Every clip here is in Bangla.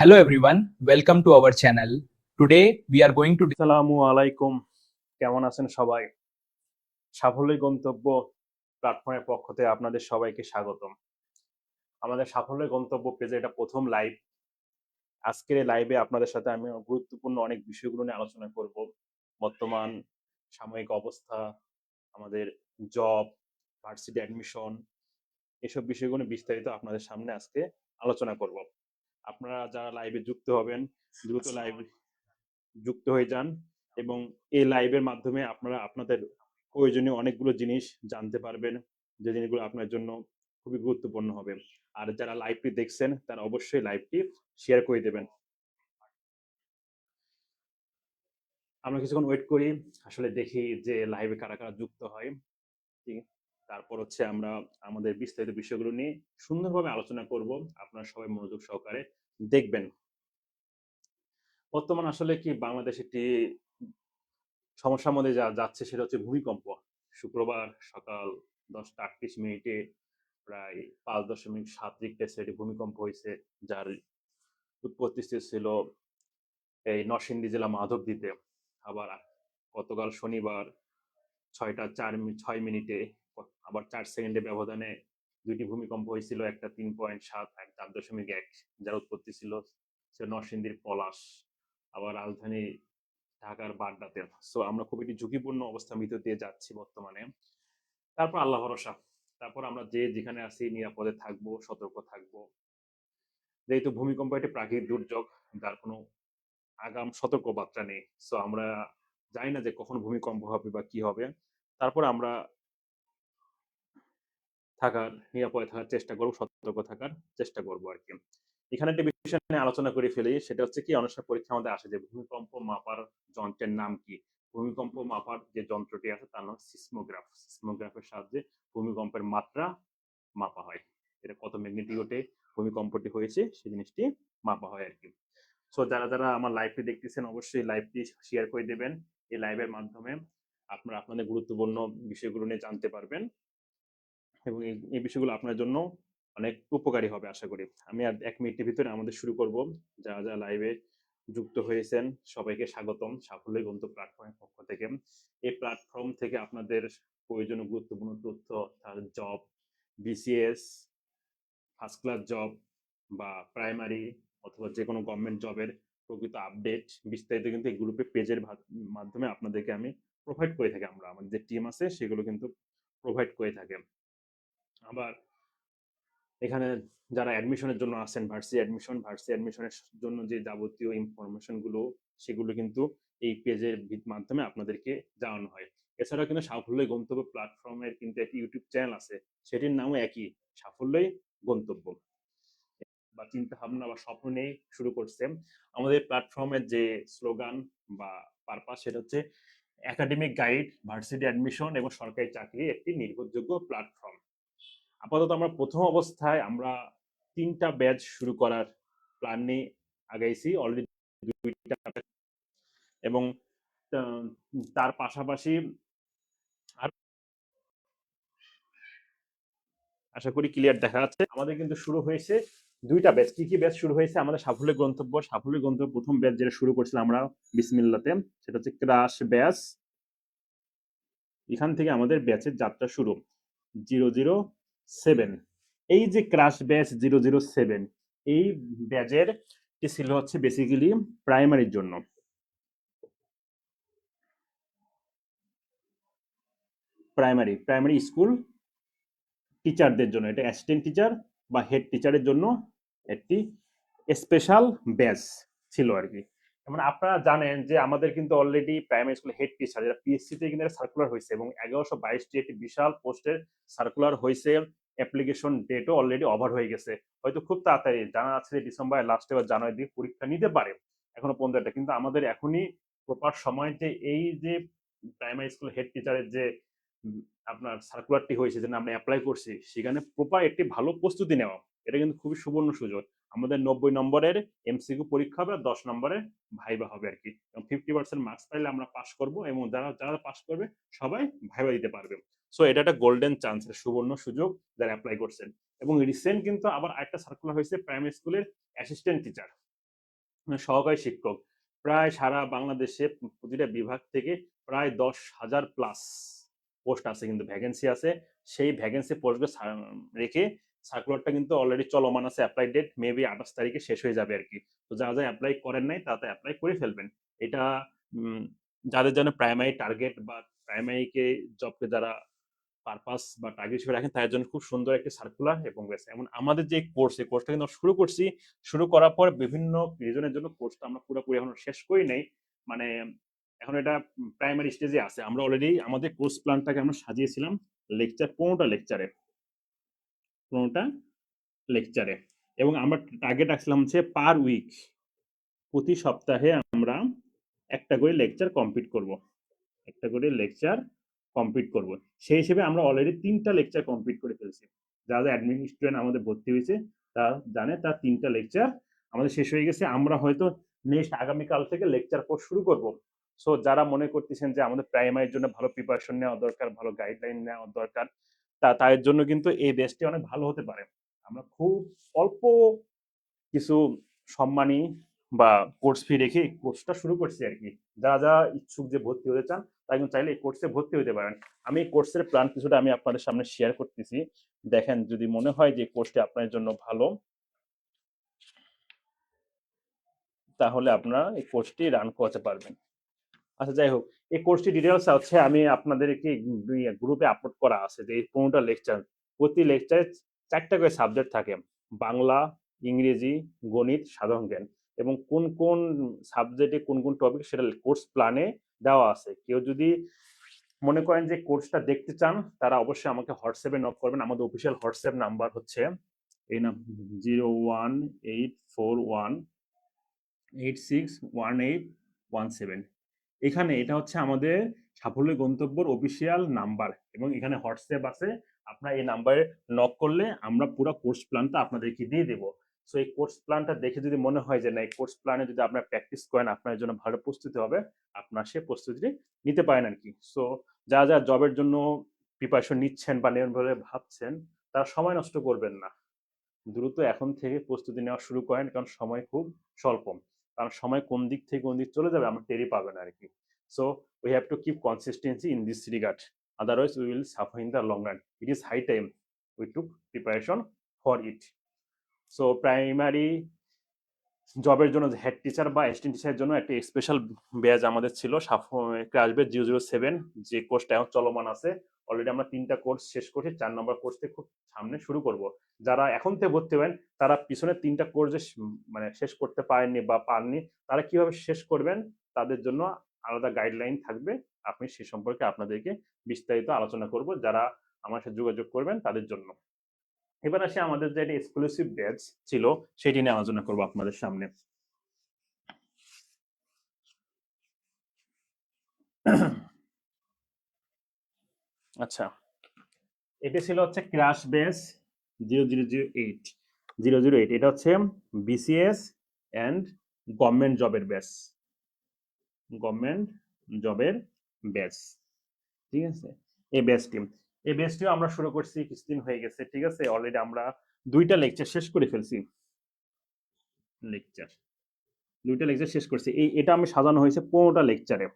Hello everyone, welcome to our channel. Today we are going to আসসালামু আলাইকুম। কেমন আছেন সবাই? সাফল্যের গন্তব্য প্ল্যাটফর্মের পক্ষ থেকে আপনাদের সবাইকে স্বাগতম। আমাদের সাফল্যের গন্তব্য পেজে এটা প্রথম লাইভ আজকের এই লাইভে আপনাদের সাথে আমি গুরুত্বপূর্ণ অনেক বিষয়গুলো নিয়ে আলোচনা করব। বর্তমান সাময়িক অবস্থা আমাদের জব ভার্সিটি অ্যাডমিশন এসব বিষয়গুলো বিস্তারিত আপনাদের সামনে আজকে আলোচনা করব। আপনারা যারা লাইভে যুক্ত হবেন দ্রুত লাইভ যুক্ত হয়ে যান এবং এই লাইভের মাধ্যমে আপনারা আপনাদের প্রয়োজনীয় অনেকগুলো জিনিস জানতে পারবেন। যে জিনিসগুলো আপনার জন্য খুবই গুরুত্বপূর্ণ হবে। আর যারা লাইভটি দেখছেন তারা অবশ্যই লাইভটি শেয়ার করে দেবেন। আমরা কিছুক্ষণ ওয়েট করি আসলে দেখি যে লাইভে কারা কারা যুক্ত হয়। ঠিক তারপর হচ্ছে আমরা আমাদের বিস্তারিত বিষয়গুলো নিয়ে সুন্দরভাবে আলোচনা করব। আপনারা সবাই মনোযোগ সহকারে দেখবেন। বর্তমান আসলে কি বাংলাদেশ একটি সমস্যার মধ্যে যা যাচ্ছে সেটা হচ্ছে ভূমিকম্প। শুক্রবার সকাল দশটা আটত্রিশ মিনিটে প্রায় পাঁচ দশমিক সাত রিক্টার সেটি ভূমিকম্প হয়েছে, যার উৎপত্তি ছিল এই নরসিংদী জেলা মাধবদীতে। আবার গতকাল শনিবার ছয়টা চার ছয় মিনিটে আবার চার সেকেন্ডে ব্যবধানে দুইটি ভূমিকম্প হয়েছিল, একটা তিন পয়েন্ট সাত এক চার দশমিক এক, যার উৎপত্তি ছিল সে নরসিংদীর পলাশ, আবার রাজধানী ঢাকার বাড্ডাতে। সো আমরা খুব একটি ঝুঁকিপূর্ণ অবস্থার ভিতর দিয়ে যাচ্ছি বর্তমানে। তারপর আল্লাহ ভরসা। তারপর আমরা যে যেখানে আছি, নিরাপদে থাকব, সতর্ক থাকব। যেহেতু ভূমিকম্প একটি প্রাকৃতিক দুর্যোগ, যার কোনো আগাম সতর্ক বার্তা নেই। সো আমরা জানি না যে কখন ভূমিকম্প হবে বা কি হবে। তারপর আমরা থাকার, নিরাপদে থাকার চেষ্টা করব, সতর্ক থাকার চেষ্টা করব আর কি এখানে একটা বিষয় নিয়ে আলোচনা করে ফেলি, সেটা হচ্ছে কি অনেক পরীক্ষা আমাদের আসে যে ভূমিকম্প মাপার যন্ত্রের নাম কি? ভূমিকম্প মাপার যে যন্ত্রটি আছে, তার নাম সিসমোগ্রাফ। সিসমোগ্রাফের সাহায্যে ভূমিকম্পের মাত্রা মাপা হয়। এটা কত ম্যাগনেটিউডে ভূমিকম্পটি হয়েছে সেই জিনিসটি মাপা হয় আর কি সো, যারা যারা আমার লাইভটি দেখতেছেন, অবশ্যই লাইভটি শেয়ার করে দেবেন। এই লাইভের মাধ্যমে আপনারা আপনাদের গুরুত্বপূর্ণ বিষয়গুলো নিয়ে জানতে পারবেন। এবং এই বিষয়গুলো আপনার জন্য অনেক উপকারী হবে আশা করি। আমি আর এক মিনিটের ভিতরে আমাদের শুরু করব। যারা যারা লাইভে যুক্ত হয়েছেন, সবাইকে স্বাগতম। সাফল্য গন্ত প্ল্যাটফর্মের পক্ষ থেকে। এই প্ল্যাটফর্ম থেকে আপনাদের প্রয়োজনীয় গুরুত্বপূর্ণ তথ্য, অর্থাৎ job BCS first class job বা প্রাইমারি অথবা যে কোনো গভর্নমেন্ট জবের প্রকৃত আপডেট বিস্তারিত কিন্তু এই গ্রুপে পেজের মাধ্যমে আপনাদেরকে আমি প্রোভাইড করে থাকি। আমরা আমাদের যে টিম আছে, সেগুলো কিন্তু প্রোভাইড করে থাকে। আবার এখানে যারা অ্যাডমিশনের জন্য আসেন ভার্সি অ্যাডমিশন ভার্সি অ্যাডমিশনের জন্য যে যাবতীয় ইনফরমেশনগুলো সেগুলো কিন্তু এই পেজের মাধ্যমে আপনাদেরকে জানানো হয়। এছাড়াও কিন্তু সাফল্যই গন্তব্য প্ল্যাটফর্মের কিন্তু একটি ইউটিউব চ্যানেল আছে, সেটির নামও একই, সাফল্যই গন্তব্য। বা চিন্তা ভাবনা বা স্বপ্ন নিয়ে শুরু করছে। আমাদের প্ল্যাটফর্মের যে স্লোগান বা পারপাস সেটা হচ্ছে একাডেমিক গাইড ভার্সিটি অ্যাডমিশন এবং সরকারি চাকরি একটি নির্ভরযোগ্য প্ল্যাটফর্ম আপাতত আমরা প্রথম অবস্থায় আমরা তিনটা ব্যাচ শুরু করার প্ল্যান নিয়ে আগাইছি অলরেডি দুইটা এবং তার পাশাপাশি আশা করি ক্লিয়ার দেখা যাচ্ছে। আমাদের কিন্তু শুরু হয়েছে দুইটা ব্যাচ কি কি ব্যাচ শুরু হয়েছে? আমাদের সাফল্য গন্তব্য। সাফল্য গন্তব্য প্রথম ব্যাচ যেটা শুরু করছিলাম আমরা বিসমিল্লাতে, সেটা হচ্ছে ক্রাশ ব্যাচ এখান থেকে আমাদের ব্যাচের যাত্রা শুরু। জিরো জিরো সেভেন এই যে crash batch zero zero seven এই ব্যাচের ছিল হচ্ছে বেসিক্যালি প্রাইমারির জন্য। প্রাইমারি প্রাইমারি স্কুল টিচারদের জন্য, এটা অ্যাসিস্ট্যান্ট টিচার বা হেড টিচারের জন্য একটি স্পেশাল ব্যাচ ছিল আর কি। মানে আপনারা জানেন যে আমাদের কিন্তু already primary school head teacher যেটা পিএসসি তে কিন্তু সার্কুলার হয়েছে এবং এগারোশো বাইশটি একটি বিশাল পোস্টের সার্কুলার হয়েছে। অ্যাপ্লিকেশন ডেটও অলরেডি ওভার হয়ে গেছে। হয়তো খুব তাড়াতাড়ি, জানা আছে যে ডিসেম্বর লাস্টে বা জানুয়ারি দিকে পরীক্ষা নিতে পারে, এখনও পর্যন্ত এটা কিন্তু আমাদের এখনই প্রপার সময় যে এই যে প্রাইমারি স্কুল হেড টিচারের যে আপনার সার্কুলারটি হয়েছে যেটা আমরা অ্যাপ্লাই করছি, সেখানে প্রপার একটি ভালো প্রস্তুতি নেওয়া। এটা কিন্তু খুবই সুবর্ণ সুযোগ। আমাদের নব্বই নম্বরের এমসিকিউ পরীক্ষা হবে আর দশ নম্বরের ভাইবা হবে আর কি। ফিফটি পার্সেন্ট মার্কস পাইলে আমরা পাস করব এবং যারা যারা পাস করবে, সবাই ভাইবা দিতে পারবে। সো এটা একটা গোল্ডেন চান্স সুবর্ণ সুযোগ যারা অ্যাপ্লাই করছেন। এবং রিসেন্ট কিন্তু আবার একটা সার্কুলার হয়েছে প্রাইমারি স্কুলের অ্যাসিস্ট্যান্ট টিচার সহকারী শিক্ষক। প্রায় সারা বাংলাদেশে প্রতিটা বিভাগ থেকে প্রায় দশ হাজার প্লাস পোস্ট আছে, কিন্তু ভ্যাকেন্সি আছে। সেই ভ্যাকেন্সি পোস্টগুলো রেখে সার্কুলারটা কিন্তু অলরেডি চলমান আছে অ্যাপ্লাই ডেট মেবি আঠাশ তারিখে শেষ হয়ে যাবে আর কি তো যারা যারা অ্যাপ্লাই করেন নাই তাতে অ্যাপ্লাই করে ফেলবেন। এটা যাদের জন্য প্রাইমারি টার্গেট বা প্রাইমারিকে জবকে যারা পারপাস বা টার্গেট হিসেবে রাখেন তাদের জন্য খুব সুন্দর একটি সার্কুলার এবং এমন আমাদের যে কোর্স এই কোর্সটা কিন্তু শুরু করছি। শুরু করার পর বিভিন্ন রিজনের জন্য কোর্সটা আমরা পুরোপুরি এখনও শেষ করি নাই। মানে এখন এটা প্রাইমারি স্টেজে আছে। আমরা অলরেডি আমাদের কোর্স প্ল্যানটাকে আমরা সাজিয়েছিলাম লেকচার পনেরোটা লেকচারে পনেরোটা লেকচারে এবং আমরা টার্গেট রাখছিলাম হচ্ছে পার উইক প্রতি সপ্তাহে আমরা একটা করে লেকচার কমপ্লিট করব। একটা করে লেকচার কমপ্লিট করব। সেই হিসেবে আমরা অলরেডি তিনটা লেকচার কমপ্লিট করে ফেলছি। যারা অ্যাডমিন স্টুডেন্ট আমাদের ভর্তি হয়েছে, তারা জানে তার তিনটা লেকচার আমাদের শেষ হয়ে গেছে। আমরা হয়তো নেক্সট আগামীকাল থেকে লেকচার কোর্স শুরু করব। সো যারা মনে করতেছেন যে আমাদের প্রাইমারির জন্য ভালো প্রিপারেশন নেওয়া দরকার, ভালো গাইডলাইন নেওয়া দরকার, তা তাদের জন্য কিন্তু এই বেসটি অনেক ভালো হতে পারে। আমরা খুব অল্প কিছু সম্মানী বা কোর্স ফি রেখে কোর্সটা শুরু করছি আর কি। যারা যারা ইচ্ছুক যে ভর্তি হতে চান কিন্তু চাইলে এই কোর্সে ভর্তি হতে পারেন। আমি এই কোর্সের প্ল্যান কিছুটা আমি আপনাদের সামনে শেয়ার করতেছি। দেখেন, যদি মনে হয় যে কোর্সটি আপনার জন্য ভালো, তাহলে আপনারা এই কোর্সটি রান করতে পারবেন। আচ্ছা যাই হোক, এই কোর্সটি ডিটেলস হচ্ছে, আমি আপনাদের আপনাদেরকে গ্রুপে আপলোড করা আছে, যে এই পনেরোটা লেকচার প্রতি লেকচারে চারটা করে সাবজেক্ট থাকে। বাংলা, ইংরেজি, গণিত, সাধারণ জ্ঞান। এবং কোন কোন সাবজেক্টে কোন কোন টপিক সেটা কোর্স প্ল্যানে দেওয়া আছে। কেউ যদি মনে করেন যে কোর্সটা দেখতে চান, তারা অবশ্যই আমাকে হোয়াটসঅ্যাপে নক করবেন। আমাদের অফিসিয়াল হোয়াটসঅ্যাপ নাম্বার হচ্ছে এই নাম zero one eight four one eight six one eight one seven এখানে এটা হচ্ছে আমাদের সাফল্য গন্তব্যর অফিসিয়াল নাম্বার এবং এখানে হোয়াটসঅ্যাপ আছে। আপনার এই নাম্বারে নক করলে আমরা পুরো কোর্স প্ল্যানটা আপনাদেরকে দিয়ে দেবো। সো এই কোর্স প্ল্যানটা দেখে যদি মনে হয় যে না, এই কোর্স প্ল্যানে যদি আপনার প্র্যাকটিস করেন আপনার জন্য ভালো প্রস্তুতি হবে, আপনার সে প্রস্তুতি নিতে পারেন আর কি সো যা যা জবের জন্য প্রিপারেশন নিচ্ছেন বা নেবেন বলে ভাবছেন, তারা সময় নষ্ট করবেন না। দ্রুত এখন থেকে প্রস্তুতি নেওয়া শুরু করেন, কারণ সময় খুব স্বল্প। কারণ সময় কোন দিক থেকে কোন দিক চলে যাবে, আমরা টেরই পাবেন আর কি so we have to keep consistency in this regard otherwise we will suffer in the long run it is high time we took preparation for it so primary জবের জন্য হেড টিচার বা অ্যাসিস্ট্যান্ট টিচারের জন্য একটা স্পেশাল ব্যাচ আমাদের ছিল। ব্যাচ জিরো জিরো সেভেন যে কোর্সটা এখন চলমান আছে। অলরেডি আমরা তিনটা কোর্স শেষ করছি, চার নম্বর কোর্স থেকে খুব সামনে শুরু করব। যারা এখন থেকে ভর্তি হবেন, তারা পিছনে তিনটা কোর্স মানে শেষ করতে পারেননি বা পাননি, তারা কীভাবে শেষ করবেন, তাদের জন্য আলাদা গাইডলাইন থাকবে। আপনি সে সম্পর্কে আপনাদেরকে বিস্তারিত আলোচনা করব। যারা আমার সাথে যোগাযোগ করবেন, তাদের জন্য। এবার আসে আমাদের যে এক্সক্লুসিভ ব্যাচ ছিল, সেটি নিয়ে আলোচনা করব আপনাদের সামনে। আচ্ছা এটা ছিল হচ্ছে crash base zero zero zero eight zero zero eight এটা হচ্ছে বিসিএস অ্যান্ড গভর্নমেন্ট জবের ব্যাস গভর্নমেন্ট জবের ব্যাচ ঠিক আছে? এই ব্যাচটি এই বেসটিও আমরা শুরু করছি, কিছুদিন হয়ে গেছে, ঠিক আছে? অলরেডি আমরা দুইটা লেকচার শেষ করে ফেলছি। লেকচার দুইটা লেকচার শেষ করছি। এই, এটা আমি সাজানো হয়েছে পনেরোটা লেকচারে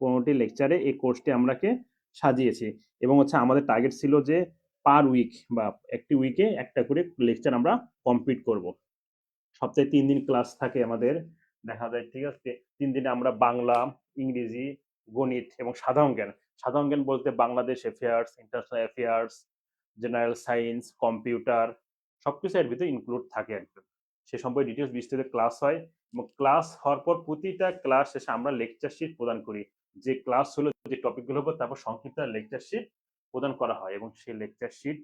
পনেরোটি লেকচারে এই কোর্সটি আমরাকে সাজিয়েছি। এবং হচ্ছে আমাদের টার্গেট ছিল যে পার উইক বা একটি উইকে একটা করে লেকচার আমরা কমপ্লিট করব। সপ্তাহে তিন দিন ক্লাস থাকে আমাদের, দেখা যায়, ঠিক আছে? তিন দিনে আমরা বাংলা, ইংরেজি, গণিত এবং সাধারণ জ্ঞান। সাধারণ জ্ঞান বলতে Bangladesh affairs international affairs general science computer সবকিছু এর ভিতরে ইনক্লুড থাকে একদম। সে সম্পর্কে ডিটেলস বিস্তারিত ক্লাস হয় এবং ক্লাস হওয়ার পর প্রতিটা ক্লাস শেষে আমরা লেকচার শিট প্রদান করি। যে ক্লাস হলো যে টপিকগুলো হবে তারপর সংক্ষিপ্ত লেকচার শিট প্রদান করা হয় এবং সেই লেকচার শিট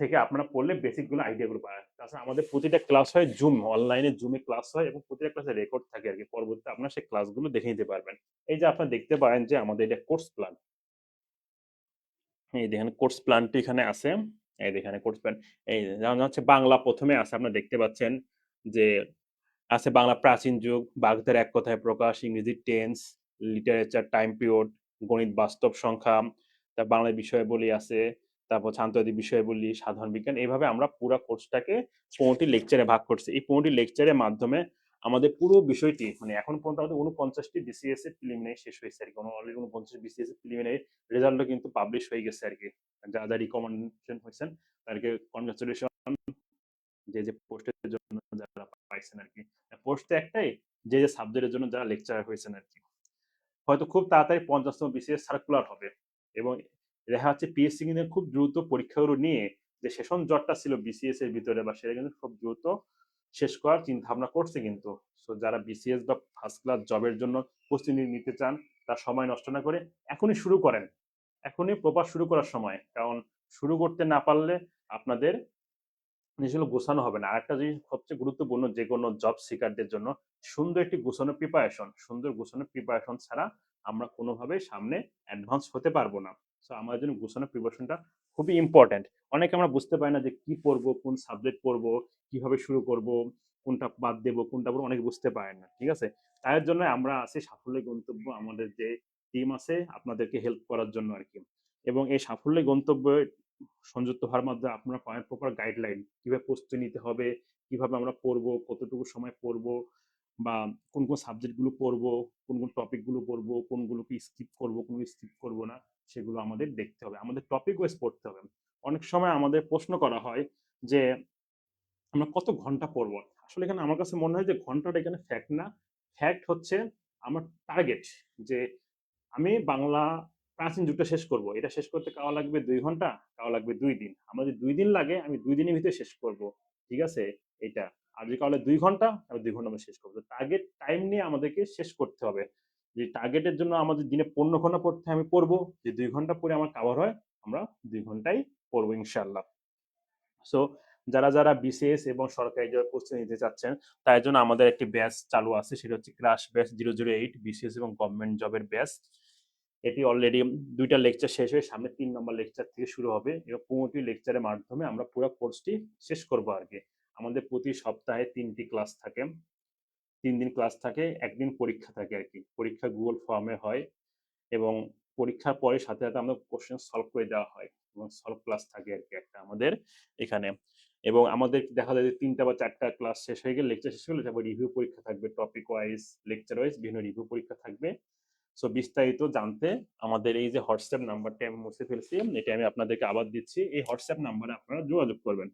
থেকে আপনারা পড়লে বেসিকগুলো আইডিয়া গুলো পাবেন। তাছাড়া আমাদের প্রতিটা ক্লাস হয় জুম অনলাইনে জুমে ক্লাস হয় এবং প্রতিটা ক্লাসে রেকর্ড থাকে আর কি। পরবর্তীতে আপনারা সেই ক্লাসগুলো দেখে নিতে পারবেন। এই যে আপনারা দেখতে পারেন যে আমাদের এটা কোর্স প্ল্যান এই দেখেন কোর্স প্ল্যানটি এখানে আছে। এই দেখেন কোর্স প্ল্যান এই যেমন হচ্ছে বাংলা প্রথমে আছে, আপনারা দেখতে পাচ্ছেন যে আছে বাংলা প্রাচীন যুগ বাগধার এক কথায় প্রকাশ, ইংরেজি টেন্স লিটারেচার টাইম পিরিয়ড গণিত বাস্তব সংখ্যা তার বাংলা বিষয় বলি আছে। তারপর আন্তর্জাতিক বিষয়াবলী, সাধারণ বিজ্ঞান এইভাবে আমরা পুরো কোর্সটাকে পনেরোটি লেকচারে ভাগ করছি। এই পনেরোটি লেকচারের মাধ্যমে আমাদের পুরো বিষয়টি মানে এখন পর্যন্ত আমাদের উনপঞ্চাশটি বিসিএস এর প্রিলিমিনারি শেষ হয়েছে আর কি। অলরেডি উনপঞ্চাশ বিসিএস এর প্রিলিমিনারি রেজাল্টও কিন্তু পাবলিশ হয়ে গেছে আর কি। যারা যারা রিকমেন্ডেশন হয়েছেন তাদেরকে কনগ্রাচুলেশন যে যে পোস্টের জন্য যারা পাইছেন আর কি। পোস্ট একটাই, যে যে সাবজেক্টের জন্য যারা লেকচার হয়েছেন আর কি। হয়তো খুব তাড়াতাড়ি পঞ্চাশতম বিসিএস সার্কুলার হবে এবং দেখা যাচ্ছে পিএসসি কিন্তু খুব দ্রুত পরীক্ষাগুলো নিয়ে যে সেশন জটটা ছিল বিসিএস এর ভিতরে বা সেটা কিন্তু খুব দ্রুত শেষ করার চিন্তা ভাবনা করছে কিন্তু। সো যারা বিসিএস বা ফার্স্ট ক্লাস জবের জন্য প্রস্তুতি নিতে চান, তার সময় নষ্ট না করে এখনই শুরু করেন। এখনই প্রপার শুরু করার সময়। কারণ শুরু করতে না পারলে আপনাদের জিনিসগুলো গোছানো হবে না। আরেকটা জিনিস সবচেয়ে গুরুত্বপূর্ণ যে কোনো জব সিকারদের জন্য সুন্দর একটি গোছানো প্রিপারেশন সুন্দর গোছানো প্রিপারেশন ছাড়া আমরা কোনোভাবেই সামনে অ্যাডভান্স হতে পারব না। সো আমাদের জন্য গোছানো প্রিপারেশনটা খুবই ইম্পর্ট্যান্ট অনেকে আমরা বুঝতে পারি না যে কি পড়ব, কোন সাবজেক্ট পড়ব, কীভাবে শুরু করব, কোনটা বাদ দেবো, কোনটা পড়ব, অনেকে বুঝতে পারেন না, ঠিক আছে? তার জন্য আমরা আছি সাফল্যের গন্তব্য আমাদের যে টিম আছে, আপনাদেরকে হেল্প করার জন্য আর কি। এবং এই সাফল্যের গন্তব্য সংযুক্ত হওয়ার মাধ্যমে আপনারা পাবেন প্রপার গাইডলাইন কীভাবে প্রস্তুতি নিতে হবে, কীভাবে আমরা পড়ব, কতটুকু সময় পড়ব বা কোন কোন সাবজেক্টগুলো পড়ব, কোন কোন টপিকগুলো পড়ব, কোনগুলোকে স্কিপ করব, কোনগুলো স্কিপ করব না, সেগুলো আমাদের দেখতে হবে। আমাদের টপিক ওয়াইজ পড়তে হবে। অনেক সময় আমাদের প্রশ্ন করা হয় যে, আমরা কত ঘণ্টা পড়ব? আসলে এখানে আমার কাছে মনে হয় যে ঘন্টাটা এখানে ফ্যাক্ট না। ফ্যাক্ট হচ্ছে আমার টার্গেট যে আমি বাংলা প্রাচীন যুগটা শেষ করব। এটা শেষ করতে কাওয়া লাগবে দুই ঘণ্টা, কাওয়া লাগবে দুই দিন। আমার যদি দুই দিন লাগে, আমি দুই দিনের ভিতরে শেষ করব। ঠিক আছে? এটা। আর যদি কাওয়ালে দুই ঘণ্টা আমি দুই ঘণ্টা আমরা শেষ করব। টার্গেট টাইম নিয়ে আমাদেরকে শেষ করতে হবে। যে টার্গেটের জন্য আমাদের দিনে পনেরো ঘণ্টা পড়তে আমি পড়ব যে দুই ঘণ্টা পরে আমার কাভার হয়, আমরা দুই ঘন্টাই পড়ব ইনশাল্লাহ সো যারা যারা বিসিএস এবং সরকারি জবের প্রস্তুতি নিতে চাচ্ছেন তাই জন্য আমাদের একটি ব্যাচ চালু আছে, সেটা হচ্ছে crash batch zero zero eight BCS এবং গভর্নমেন্ট জবের ব্যাচ এটি অলরেডি দুইটা লেকচার শেষ হয়ে সামনে তিন নম্বর লেকচার থেকে শুরু হবে। এবং পনেরোটি লেকচারের মাধ্যমে আমরা পুরো কোর্সটি শেষ করব আর কি। আমাদের প্রতি সপ্তাহে তিনটি ক্লাস থাকে। তিন দিন ক্লাস থাকে, একদিন পরীক্ষা থাকে আর কি পরীক্ষা গুগল ফর্মে হয় এবং পরীক্ষার পরে সাথে সাথে আমাদের কোশ্চেন সলভ করে দেওয়া হয় এবং সলভ ক্লাস থাকে আর কি একটা আমাদের এখানে। এবং আমাদের দেখা যায় যে তিনটা বা চারটা ক্লাস শেষ হয়ে গেলে লেকচার শেষ হলে তারপর রিভিউ পরীক্ষা থাকবে। টপিক ওয়াইজ লেকচার ওয়াইজ বিভিন্ন রিভিউ পরীক্ষা থাকবে। সো বিস্তারিত জানতে আমাদের এই যে হোয়াটসঅ্যাপ নাম্বারটা আমি মুছে ফেলছি এটা আমি আপনাদেরকে আবার দিচ্ছি। এই হোয়াটসঅ্যাপ নাম্বারে আপনারা যোগাযোগ করবেন।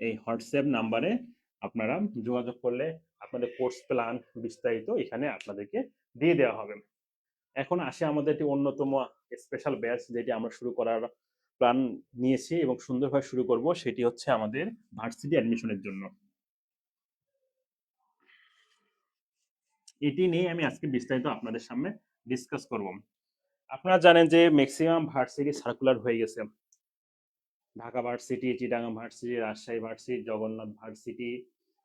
এই হোয়াটসঅ্যাপ নাম্বারে আপনারা যোগাযোগ করলে আপনাদের কোর্স প্ল্যান বিস্তারিত এখানে আপনাদেরকে দিয়ে দেওয়া হবে। এখন আসে আমাদের একটি অন্যতম স্পেশাল ব্যাচ যেটি আমরা শুরু করার প্ল্যান নিয়েছি এবং সুন্দরভাবে শুরু করব, সেটি হচ্ছে আমাদের ভার্সিটি অ্যাডমিশনের জন্য। এটি নিয়ে আমি আজকে বিস্তারিত আপনাদের সামনে ডিসকাস করব। আপনারা জানেন যে ম্যাক্সিমাম ভার্সিটি সার্কুলার হয়ে গেছে। Dhaka varsity, Chittagong varsity, Rajshahi varsity, Jagannath varsity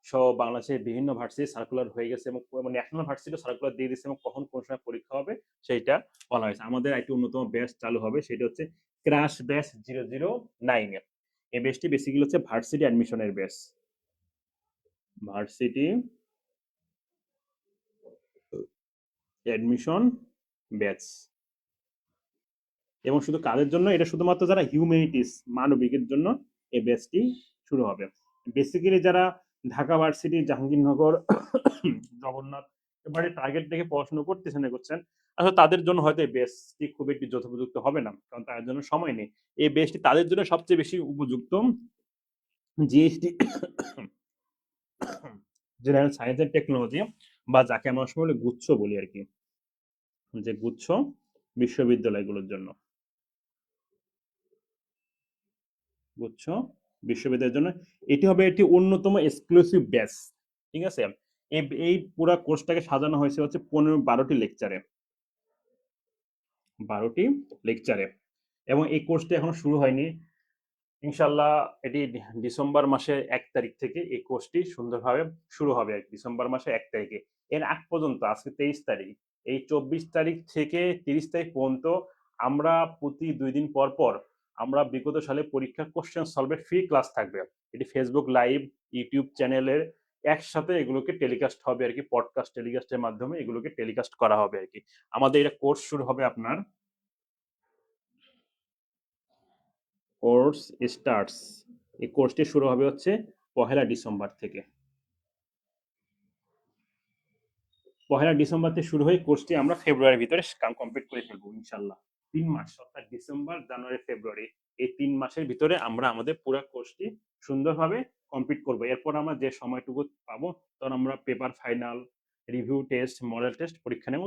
সহ বাংলাদেশের বিভিন্ন ভার্সিটি সার্কুলার হয়ে গেছে এবং ন্যাশনাল ভার্সিটি সার্কুলার দিয়ে দিচ্ছে এবং কখন কোন সময় পরীক্ষা হবে সেইটা বলা হয়েছে। আমাদের একটি অন্যতম ব্যাচ চালু হবে সেটা হচ্ছে crash batch zero zero nine এই ব্যাচটি বেসিক্যালি হচ্ছে ভার্সিটি অ্যাডমিশনের ব্যাচ ভার্সিটি অ্যাডমিশন ব্যাচ এবং শুধু কাদের জন্য? এটা শুধুমাত্র যারা হিউম্যানিটিস মানবিকের জন্য এই ব্যাচটি শুরু হবে। বেসিক্যালি যারা ঢাকা ভার্সিটি জাহাঙ্গীরনগর, জগন্নাথ, এবারে টার্গেট দেখে পড়াশোনা করতেছেন করছেন আসলে তাদের জন্য হয়তো এই বেসটি খুব একটি যথোপযুক্ত হবে না, কারণ তাদের জন্য সময় নেই। এই বেসটি তাদের জন্য সবচেয়ে বেশি উপযুক্ত GST general science and technology বা যাকে আমরা সময় গুচ্ছ বলি আর কি। যে গুচ্ছ বিশ্ববিদ্যালয়গুলোর জন্য। গুচ্ছ বিশ্ববিদ্যালয়ের জন্য। এটি হবে একটি অন্যতম এক্সক্লুসিভ ব্যাচ ঠিক আছে? এই পুরো কোর্সটাকে সাজানো হয়েছে হচ্ছে পনেরো বারোটি লেকচারে বারোটি লেকচারে এবং এই কোর্সটা এখনও শুরু হয়নি। ইনশাল্লাহ এটি ডিসেম্বর মাসের এক তারিখ থেকে এই কোর্সটি সুন্দরভাবে শুরু হবে। ডিসেম্বর মাসের এক তারিখে। এর আগ পর্যন্ত, আজকে তেইশ তারিখ। এই চব্বিশ তারিখ থেকে তিরিশ তারিখ পর্যন্ত আমরা প্রতি দুই দিন পর পর আমরা বিগত সালে পরীক্ষার কোশ্চেন সলভের ফ্রি ক্লাস থাকবে। এটি ফেসবুক লাইভ ইউটিউব চ্যানেলের একসাথে এগুলোকে টেলিকাস্ট হবে আর কি পডকাস্ট টেলিকাস্টের মাধ্যমে এগুলোকে টেলিকাস্ট করা হবে আর কি। আমাদের এটা কোর্স শুরু হবে আপনার। কোর্স স্টার্টস এই কোর্সটি শুরু হবে হচ্ছে পহেলা ডিসেম্বর থেকে। পহেলা ডিসেম্বর থেকে শুরু হয়ে কোর্সটি আমরা ফেব্রুয়ারির ভিতরে কমপ্লিট করে ফেলব, ইনশাল্লাহ। তিন মাস অর্থাৎ ডিসেম্বর, জানুয়ারি, ফেব্রুয়ারি এই তিন মাসের ভিতরে আমরা আমাদের পুরো কোর্সটি সুন্দরভাবে কমপ্লিট করব। এরপর আমরা যে সময়টুকু পাবো, তখন আমরা paper final review test model test পরীক্ষা নেব।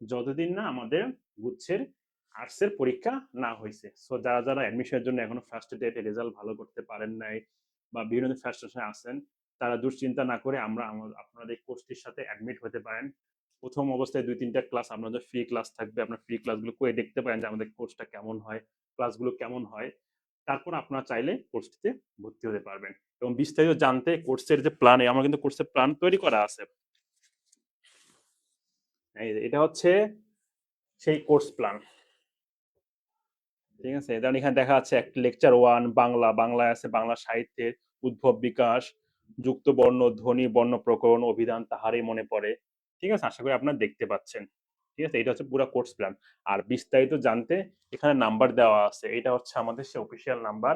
যতদিন না আমাদের গুচ্ছের আর্টসের পরীক্ষা না হয়েছে সো যারা যারা অ্যাডমিশনের জন্য এখনও ফার্স্ট ডেটে রেজাল্ট ভালো করতে পারেন নাই বা বিভিন্ন ফার্স্ট আসেন তারা দুশ্চিন্তা না করে আমরা আপনাদের কোর্সটির সাথে অ্যাডমিট হতে পারেন। প্রথম অবস্থায় দুই, তিনটা ক্লাস আপনাদের ফ্রি ক্লাস থাকবে, আপনার ফ্রি ক্লাসগুলো করে দেখতে পারেন যে আমাদের কোর্সটা কেমন হয় ক্লাসগুলো কেমন হয়। তারপর আপনারা চাইলে কোর্সটিতে ভর্তি হতে পারবেন। এবং বিস্তারিত জানতে কোর্সের যে প্ল্যান আমার কিন্তু কোর্সের প্ল্যান তৈরি করা আছে। এটা হচ্ছে সেই কোর্স প্ল্যান ঠিক আছে? যেমন এখানে দেখা যাচ্ছে একটা লেকচার ওয়ান বাংলা, বাংলায় আছে বাংলা সাহিত্যের উদ্ভব বিকাশ, যুক্ত বর্ণ, ধ্বনি, বর্ণ প্রকরণ, অভিধান, তাহারই মনে পড়ে। ঠিক আছে? আশা করি আপনারা দেখতে পাচ্ছেন। ঠিক আছে? এটা হচ্ছে পুরো কোর্স প্ল্যান আর বিস্তারিত জানতে এখানে নাম্বার দেওয়া আছে। এটা হচ্ছে আমাদের সে official number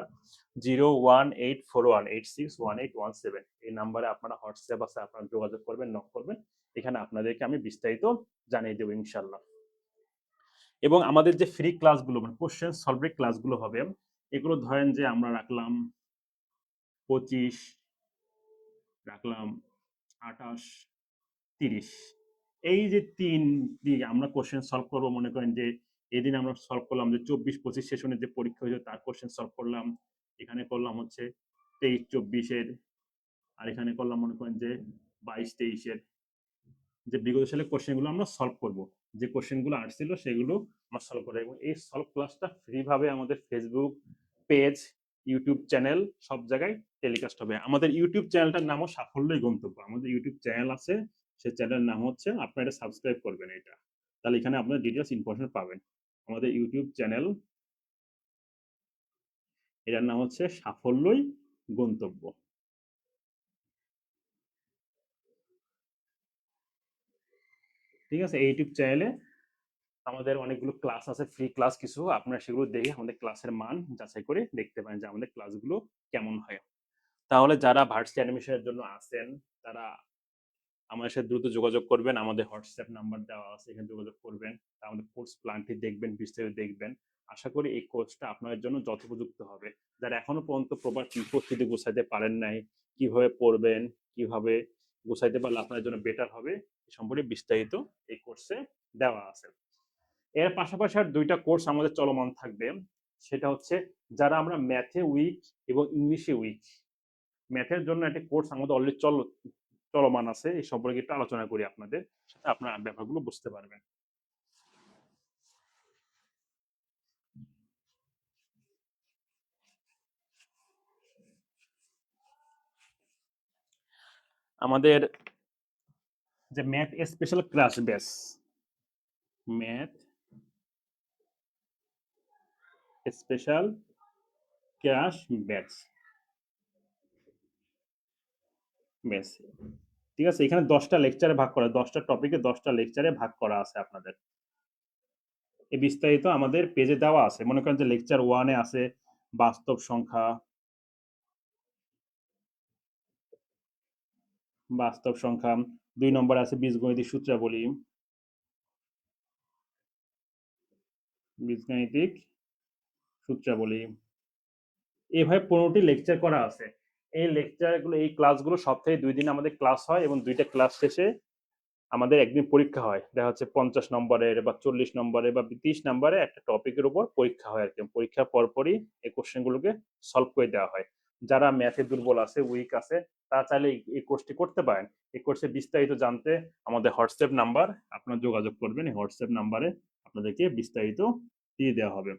zero one eight four one eight six one eight one seven এই নাম্বারে আপনারা হোয়াটসঅ্যাপ আছে, আপনারা যোগাযোগ করবেন নক করবেন। এখানে আপনাদেরকে আমি বিস্তারিত জানিয়ে দেবো ইনশাল্লাহ এবং আমাদের যে ফ্রি ক্লাসগুলো মানে কোশ্চেন সলভের ক্লাসগুলো হবে, এগুলো ধরেন যে আমরা রাখলাম পঁচিশ, রাখলাম আঠাশ, তিরিশ। এই যে তিন দিকে আমরা কোশ্চেন সলভ করব, মনে করেন যে এদিন আমরা সলভ করলাম যে চব্বিশ পঁচিশ সেশনের যে পরীক্ষা হয়েছে, তার কোশ্চেন সলভ করলাম। এখানে করলাম হচ্ছে তেইশ চব্বিশের আর এখানে করলাম মনে করেন যে বাইশ তেইশের যে বিগত সালের কোশ্চেনগুলো আমরা সলভ করব। যে কোশ্চেনগুলো আসছিল, সেগুলো আমরা সলভ করব। এবং এই সলভ ক্লাসটা ফ্রিভাবে আমাদের ফেসবুক পেজ ইউটিউব চ্যানেল সব জায়গায় টেলিকাস্ট হবে। আমাদের ইউটিউব চ্যানেলটার নামও সাফল্যই গন্তব্য। আমাদের ইউটিউব চ্যানেল আছে সেই চ্যানেলের নাম হচ্ছে আপনারা এটা সাবস্ক্রাইব করবেন এটা। তাহলে এখানে আপনার ডিটেলস ইনফরমেশন পাবেন। আমাদের ইউটিউব চ্যানেল এটার নাম হচ্ছে সাফল্যই গন্তব্য। ঠিক আছে? ইউটিউব চ্যানেলে আমাদের অনেকগুলো ক্লাস আছে ফ্রি ক্লাস কিছু। আপনারা সেগুলো দেখে আমাদের ক্লাসের মান যাচাই করে দেখতে পারেন যে আমাদের ক্লাসগুলো কেমন হয়। তাহলে যারা ভার্সিটি অ্যাডমিশনের জন্য আসেন, তারা আমাদের সাথে দ্রুত যোগাযোগ করবেন। আমাদের হোয়াটসঅ্যাপ নাম্বার দেওয়া আছে, এখানে যোগাযোগ করবেন। আমাদের কোর্স প্ল্যানটি দেখবেন, বিস্তারিত দেখবেন। আশা করি এই কোর্সটা আপনাদের জন্য যথোপযুক্ত হবে। যারা এখনও পর্যন্ত প্রপার প্রস্তুতি গোছাইতে পারেন নাই, কীভাবে পড়বেন, কীভাবে গোছাইতে পারলে আপনাদের জন্য বেটার হবে, এ সম্পর্কে বিস্তারিত এই কোর্সে দেওয়া আছে। এর পাশাপাশি আর দুইটা কোর্স আমাদের চলমান থাকবে। সেটা হচ্ছে যারা আমরা ম্যাথে উইক এবং ইংলিশে উইক ম্যাথের জন্য একটা কোর্স আমাদের অলরেডি চল চলমান আছে, এই সম্পর্কে একটু আলোচনা করি আপনাদের, সাথে আপনার ব্যাপারগুলো বুঝতে পারবেন। আমাদের যে math special class base, math special crash batch ব্যাস ঠিক আছে? এখানে দশটা লেকচারে ভাগ করা, দশটা টপিকে দশটা লেকচারে ভাগ করা আছে আপনাদের। এই বিস্তারিত আমাদের পেজে দেওয়া আছে। মনে করেন যে লেকচার ওয়ানে আছে বাস্তব সংখ্যা। বাস্তব সংখ্যা। দুই নম্বর আছে বীজগণিতিক সূত্রাবলী। বীজগাণিতিক সূত্রাবলী। এইভাবে পনেরোটি লেকচার করা আছে। এই লেকচারগুলো এই ক্লাসগুলো সপ্তাহে দুই দিন আমাদের ক্লাস হয় এবং দুইটা ক্লাস শেষে আমাদের একদিন পরীক্ষা হয়। দেখা যাচ্ছে পঞ্চাশ নম্বরের বা চল্লিশ নম্বরের বা তিরিশ নম্বরে একটা টপিকের উপর পরীক্ষা হয় আর কি পরীক্ষার পরপরই এই কোশ্চেনগুলোকে সলভ করে দেওয়া হয়। যারা ম্যাথে দুর্বল আছে উইক আছে, তারা চাইলে এই- এই কোর্সটি করতে পারেন। এই কোর্সে বিস্তারিত জানতে আমাদের হোয়াটসঅ্যাপ নাম্বার, আপনারা যোগাযোগ করবেন। এই হোয়াটসঅ্যাপ নাম্বারে আপনাদেরকে বিস্তারিত দিয়ে দেওয়া হবে।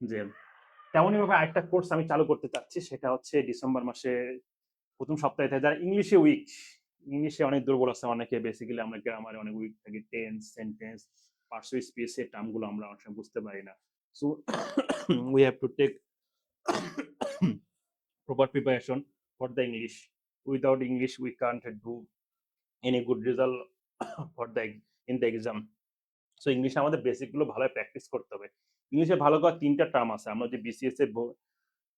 যে তেমনই ভাবে আরেকটা কোর্স আমি চালু করতে চাচ্ছি সেটা হচ্ছে ডিসেম্বর মাসে প্রথম সপ্তাহে থেকে। যারা ইংলিশে উইক ইংলিশে অনেক দুর্বল আছে অনেকে। বেসিক্যালি আমরা গ্রামারে অনেক উইক থাকি। টেন্স সেন্টেন্স পার্সো স্পেস এর টার্মগুলো আমরা অনেক সময় বুঝতে পারি না। So we have to take proper preparation for the English. Without English, we can't do any good result for the in the exam. So ইংলিশে আমাদের বেসিকগুলো ভালো প্র্যাকটিস করতে হবে। ইংলিশে ভালো করার তিনটা টার্ম আছে। আমরা যে বিসিএস এর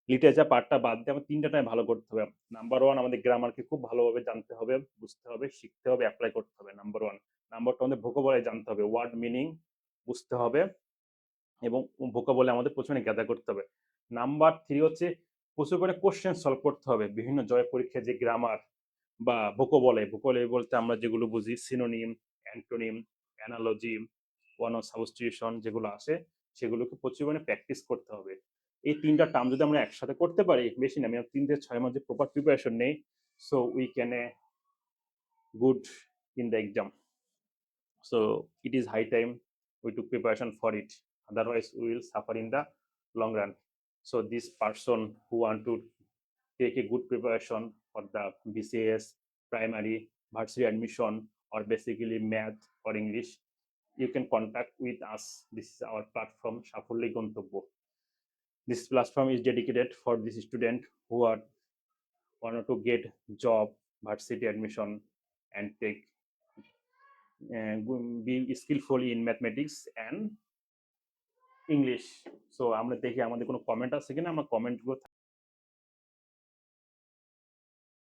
লিটারেচার পার্টটা বাদ দিয়ে আমার তিনটা টাইম ভালো করতে হবে। নাম্বার ওয়ান আমাদের গ্রামারকে খুব ভালোভাবে জানতে হবে, বুঝতে হবে, শিখতে হবে অ্যাপ্লাই করতে হবে নাম্বার ওয়ান নাম্বার টু আমাদের ভোকাবলে জানতে হবে ওয়ার্ড মিনিং বুঝতে হবে এবং ভোকাবলে আমাদের প্রচুর গ্যাদার করতে হবে। নাম্বার থ্রি হচ্ছে প্রচুর করে কোশ্চেন সলভ করতে হবে। বিভিন্ন জয় পরীক্ষায় যে গ্রামার বা ভোকাবলে ভোকাবলে বলতে আমরা যেগুলো বুঝি synonym antonym analogy one of substitution যেগুলো আসে সেগুলোকে প্রচুর মানে প্র্যাকটিস করতে হবে। এই তিনটা টার্ম যদি আমরা একসাথে করতে পারি, বেশি না আমি তিন থেকে ছয় মাসে প্রপার প্রিপারেশন নেই so we can a good in the exam so it is high time we to preparation for it otherwise we will suffer in the long run so this person who want to take a good preparation for the BCS primary varsity admission or basically math or English you can contact with us this is our platform সাফল্যই গন্তব্য this platform is dedicated for this student who are want to get job varsity admission and take uh, go- be skillful in mathematics and English so আমরা দেখি আমাদের কোনো কমেন্ট আছে কিনা আমরা কমেন্টগুলো